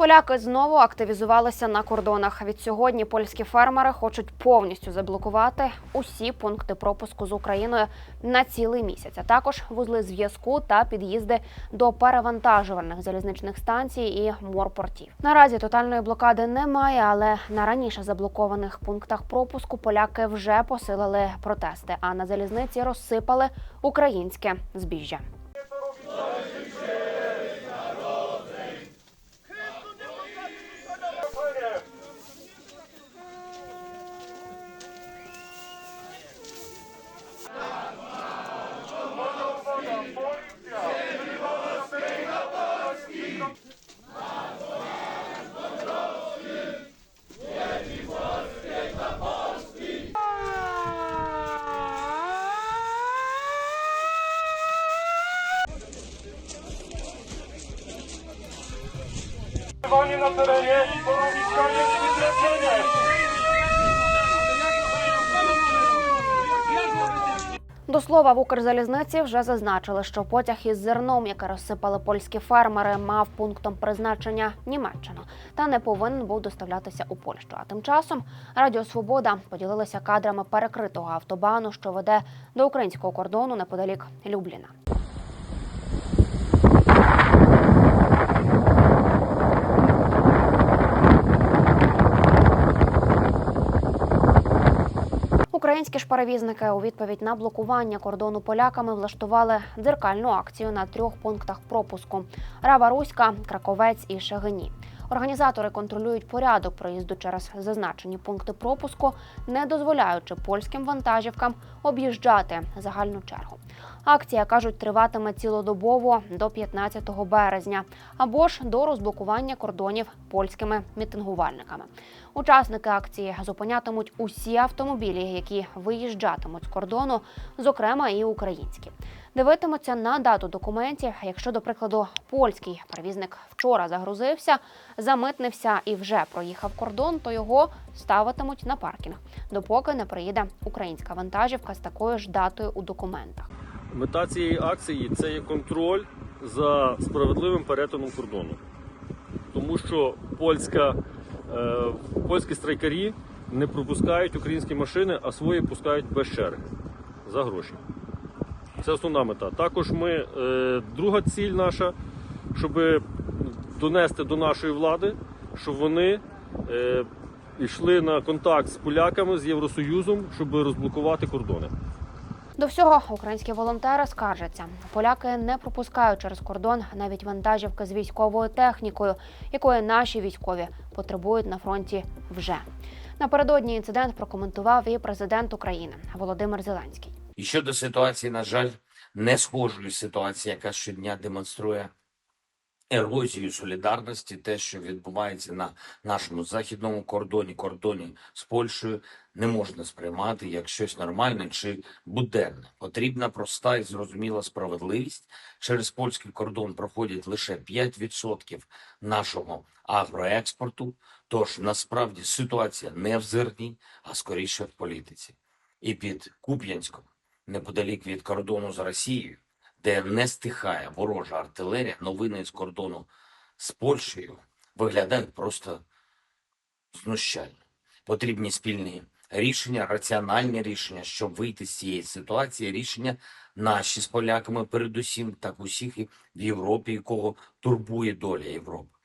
Поляки знову активізувалися на кордонах. Від сьогодні польські фермери хочуть повністю заблокувати усі пункти пропуску з Україною на цілий місяць, а також вузли зв'язку та під'їзди до перевантажувальних залізничних станцій і морпортів. Наразі тотальної блокади немає, але на раніше заблокованих пунктах пропуску поляки вже посилили протести, а на залізниці розсипали українське збіжжя. Panie na terenie i porobiska jest wytracenie. До слова, в Укрзалізниці вже зазначили, що потяг із зерном, яке розсипали польські фермери, мав пунктом призначення Німеччину та не повинен був доставлятися у Польщу. А тим часом Радіо Свобода поділилися кадрами перекритого автобану, що веде до українського кордону неподалік Любліна. Українські ж перевізники у відповідь на блокування кордону поляками влаштували дзеркальну акцію на трьох пунктах пропуску: Рава Руська, Краковець і Шагині. Організатори контролюють порядок проїзду через зазначені пункти пропуску, не дозволяючи польським вантажівкам об'їжджати загальну чергу. Акція кажуть триватиме цілодобово до 15 березня або ж до розблокування кордонів польськими мітингувальниками. Учасники акції зупинятимуть усі автомобілі, які виїжджатимуть з кордону, зокрема і українські. Дивитимуться на дату документів. Якщо, до прикладу, польський перевізник вчора загрузився, замитнився і вже проїхав кордон, то його ставитимуть на паркінг, допоки не приїде українська вантажівка з такою ж датою у документах. Мета цієї акції це є контроль за справедливим перетином кордону. Тому що польська, е, польські страйкарі не пропускають українські машини, а свої пускають без черги за гроші. Це основна мета. Також ми, е, друга ціль наша, щоб донести до нашої влади, щоб вони е, йшли на контакт з поляками, з Євросоюзом, щоб розблокувати кордони. До всього українські волонтери скаржаться. Поляки не пропускають через кордон навіть вантажівки з військовою технікою, якої наші військові потребують на фронті вже. Напередодні інцидент прокоментував і президент України Володимир Зеленський. І щодо ситуації, на жаль, не схожої ситуації, яка щодня демонструє ерозію солідарності, те, що відбувається на нашому західному кордоні, кордоні з Польщею, не можна сприймати як щось нормальне чи буденне. Потрібна проста і зрозуміла справедливість. Через польський кордон проходять лише 5% нашого агроекспорту. Тож насправді ситуація не в зерні, а скоріше в політиці. І під Куп'янськом, неподалік від кордону з Росією, де не стихає ворожа артилерія, новини з кордону з Польщею виглядають просто знущально. Потрібні спільні рішення, раціональні рішення, щоб вийти з цієї ситуації. Рішення наші з поляками, передусім, так усіх і в Європі, кого турбує доля Європи.